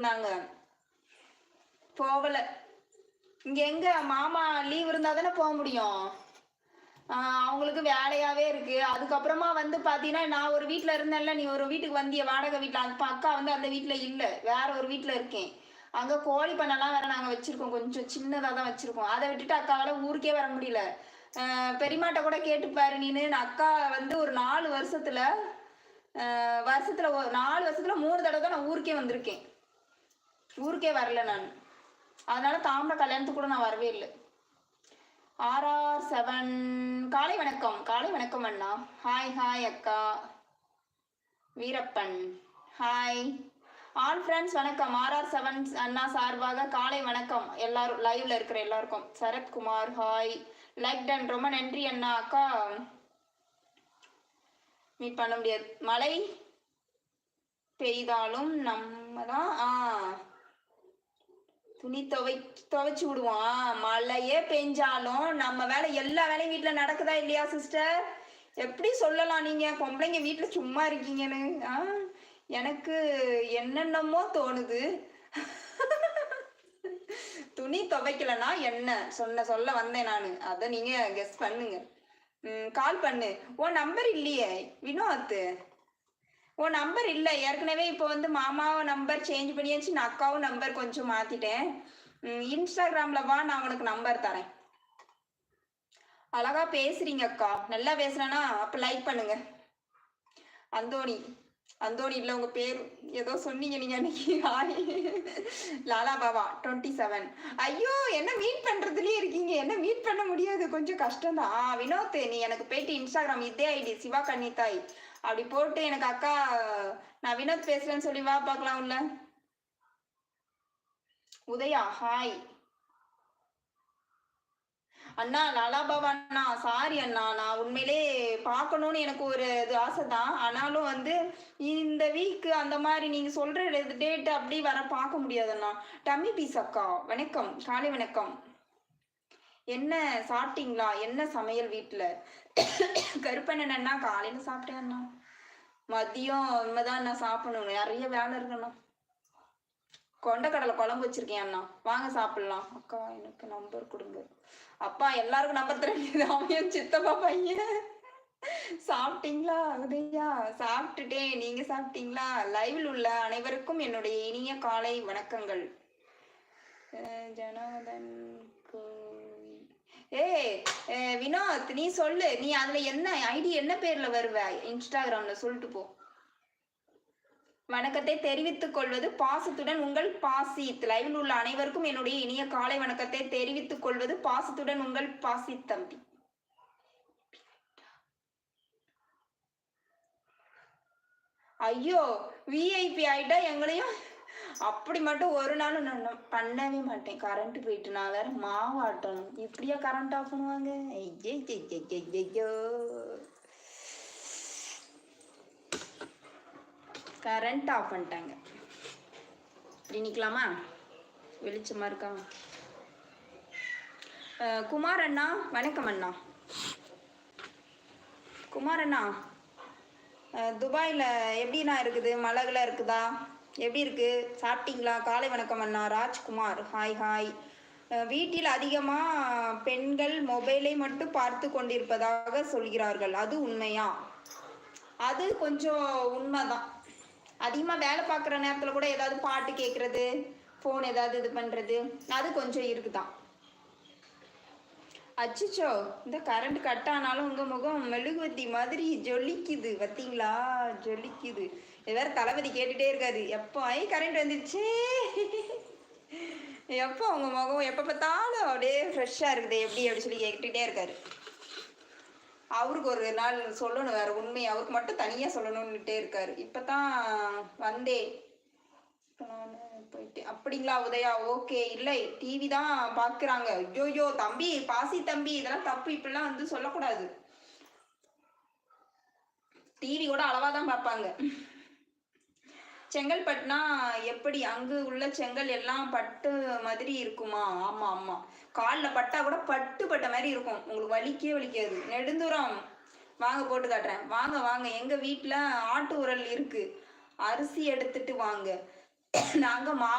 நாங்க போகல. இங்க எங்க மாமா லீவ் இருந்தா தானே போக முடியும். அவங்களுக்கு வேலையாவே இருக்கு. அதுக்கப்புறமா வந்து பாத்தீங்கன்னா நான் ஒரு வீட்டுல இருந்தேன்ல நீ ஒரு வீட்டுக்கு வந்திய வாடகை வீட்டுல அந்த அக்கா வந்து அந்த வீட்டுல இல்ல. வேற ஒரு வீட்டுல இருக்கேன். அங்க கோழி பண்ணலாம் வேற நாங்க வச்சிருக்கோம். கொஞ்சம் சின்னதா தான் வச்சிருக்கோம். அதை விட்டுட்டு அக்காவால ஊருக்கே வர முடியல. பெரியமாட்ட பெரியம்மாட்ட கூட கேட்டுப்பாரு நீனு. நான் அக்கா வந்து ஒரு நாலு வருஷத்துல வருஷத்துல நாலு வருஷத்துல மூணு தடவை தான் நான் ஊருக்கே வந்திருக்கேன். ஊருக்கே வரல நான். அதனால தாமிர கல்யாணத்துக்கு கூட நான் வரவே இல்லை. R R seven. காலை வணக்கம். காலை வணக்கம் அண்ணா. ஹாய் ஹாய் அக்கா. வீரப்பன். ஹாய் ஆல் ஃப்ரெண்ட்ஸ் வணக்கம். ஆர்ஆர் செவன் அண்ணா சார்பாக காலை வணக்கம். எல்லாரும் லைவ்ல இருக்கிற எல்லாருக்கும். சரத்குமார் ஹாய் லைக் டன் ரொம்ப நன்றி அண்ணா அக்கா. மீட் பண்ண முடியாது. மழை பெய்தாலும் நம்ம தான் ஆ. துணி துவை துவைச்சு விடுவான் மழையே பெஞ்சாலும் நம்ம வேலை எல்லா வேலையும் வீட்டுல நடக்குதா இல்லையா சிஸ்டர் எப்படி சொல்லலாம் நீங்க? பொம்பளைங்க வீட்டுல சும்மா இருக்கீங்கன்னு ஆ? எனக்கு என்னென்னமோ தோணுது. துணி துவைக்கலனா என்ன? சொன்ன சொல்ல வந்தேன் நான். அதை நீங்க கெஸ் பண்ணுங்க. கால் பண்ணு. உன் நம்பர் இல்லையே வினோத் உன் நம்பர் இல்லை. ஏற்கனவே இப்போ வந்து மாமாவும் நம்பர் சேஞ்ச் பண்ணியாச்சு. நான் அக்காவும் நம்பர் கொஞ்சம் மாத்திட்டேன். இன்ஸ்டாகிராம்ல வா நான் உனக்கு நம்பர் தரேன். அழகா பேசுறீங்க அக்கா. நல்லா பேசுறேனா அப்ப லைக் பண்ணுங்க. அந்தோணி. அந்தோணி இல்ல உங்க பேர் ஏதோ சொன்னீங்க நீங்க அன்னைக்கு. Hi. Lala Baba twenty seven ஐயோ என்ன மீட் பண்றதுலயே இருக்கீங்க. என்ன மீட் பண்ண முடியாது. கொஞ்சம் கஷ்டம்தான். ஆ, வினோத் நீ எனக்கு போயிட்டு இன்ஸ்டாகிராம் இதே ஐடி சிவா கன்னிதாய் அப்படி போட்டு எனக்கு அக்கா நான் வினோத் பேசுறேன்னு சொல்லி வா பாக்கலாம் உள்ள உதயா ஹாய் அண்ணா லாலா பாபா அண்ணா சாரி அண்ணா நான் உண்மையிலே பார்க்கணும்னு எனக்கு ஒரு இது ஆசை தான் ஆனாலும் வந்து இந்த வீக் அந்த மாதிரி நீங்க சொல்ற டேட் அப்படி வர பார்க்க முடியாதுண்ணா டம்மி பீஸ் அக்கா வணக்கம் காலை வணக்கம். என்ன சாப்பிட்டீங்களா? என்ன சமையல் வீட்டுல கருப்பண்ணன் அண்ணா காலையில சாப்பிட்டேன் அண்ணா. மதியம் இனிமேதான் நான் சாப்பிடணும். நிறைய வேலை இருக்கணும் கொண்டக்கடலை குழம்பு வச்சிருக்கேன் அண்ணா. வாங்க சாப்பிடலாம். அக்கா எனக்கு நம்பர் கொடுங்க. அப்பா எல்லாருக்கும் நம்பர் தர அவன் சித்தப்பா பையன். சாப்பிட்டீங்களா உதயா சாப்பிட்டுட்டேன். நீங்க சாப்பிட்டீங்களா? லைவில் உள்ள அனைவருக்கும் என்னுடைய இனிய காலை வணக்கங்கள். ஜனாதன் வினோத் நீ சொல்லு. நீ அதுல என்ன ஐடி என்ன பேர்ல வருவ? இன்ஸ்டாகிராம்ல சொல்லிட்டு போ. வணக்கத்தை தெரிவித்துக் கொள்வது பாசத்துடன் உங்கள் பாசித். லைவில் உள்ள அனைவருக்கும் என்னுடைய இனிய காலை வணக்கத்தை தெரிவித்துக் கொள்வது பாசத்துடன் உங்கள் பாசி தம்பி. ஐயோ விஐபி ஆயிட்டா எங்களையும் அப்படி மட்டும் ஒரு நாளும் நான் பண்ணவே மாட்டேன். கரண்ட் போயிட்டு நான் வேற மாவு ஆட்டணும். இப்படியா கரண்ட் ஆஃப் பண்ணுவாங்க? ஐயோ கரண்ட் ஆஃப் பண்ணிட்டாங்க. இப்படி நிக்கலாமா? வெளிச்சமா இருக்கா? குமார் அண்ணா வணக்கம் அண்ணா. குமார் அண்ணா துபாயில் எப்படிண்ணா இருக்குது? மழைகள இருக்குதா? எப்படி இருக்கு? சாப்பிட்டீங்களா? காலை வணக்கம் அண்ணா. ராஜ்குமார். ஹாய் ஹாய் வீட்டில் அதிகமாக பெண்கள் மொபைலை மட்டும் பார்த்து கொண்டிருப்பதாக சொல்கிறார்கள். அது உண்மையா? அது கொஞ்சம் உண்மைதான். அதிகமாக வேலை பார்க்குற நேரத்தில் கூட ஏதாவது பாட்டு கேட்குறது ஃபோன் ஏதாவது இது பண்ணுறது அது கொஞ்சம் இருக்குதான். அச்சுச்சோ இந்த கரண்ட் கட் ஆனாலும் உங்கள் முகம் மெழுகுவத்தி மாதிரி ஜொலிக்குது. பார்த்தீங்களா ஜொலிக்குது. வேறு தளபதி கேட்டுகிட்டே இருக்காது எப்போ ஐ கரண்ட் வந்துருச்சே? எப்போ அவங்க முகம் எப்போ பார்த்தாலும் அப்படியே ஃப்ரெஷ்ஷாக இருக்குது. எப்படி அப்படி சொல்லி கேட்டுகிட்டே இருக்காரு. அவருக்கு ஒரு நாள் சொல்லணும் வேறு உண்மை. அவருக்கு மட்டும் தனியாக சொல்லணும்னுட்டே இருக்காரு. இப்போ தான் வந்தேன் இப்ப நானு அப்படிங்களா உதயா? ஓகே இல்லை டிவி தான் பார்க்குறாங்க. ஐயோயோ தம்பி பாசி தம்பி இதெல்லாம் தப்பு. இப்படிலாம் வந்து சொல்லக்கூடாது. டிவி கூட அளவா தான் பார்ப்பாங்க. செங்கல்பட்டுனா எப்படி? அங்கு உள்ள செங்கல் எல்லாம் பட்டு மாதிரி இருக்குமா? ஆமா ஆமா. காலில் பட்டா கூட பட்டு பட்ட மாதிரி இருக்கும். உங்களுக்கு வலிக்கே வலிக்காது. நெடுந்தூரம். வாங்க போட்டு காட்டுறேன். வாங்க வாங்க. எங்க வீட்டில் ஆட்டு உரல் இருக்கு. அரிசி எடுத்துட்டு வாங்க. நாங்க மா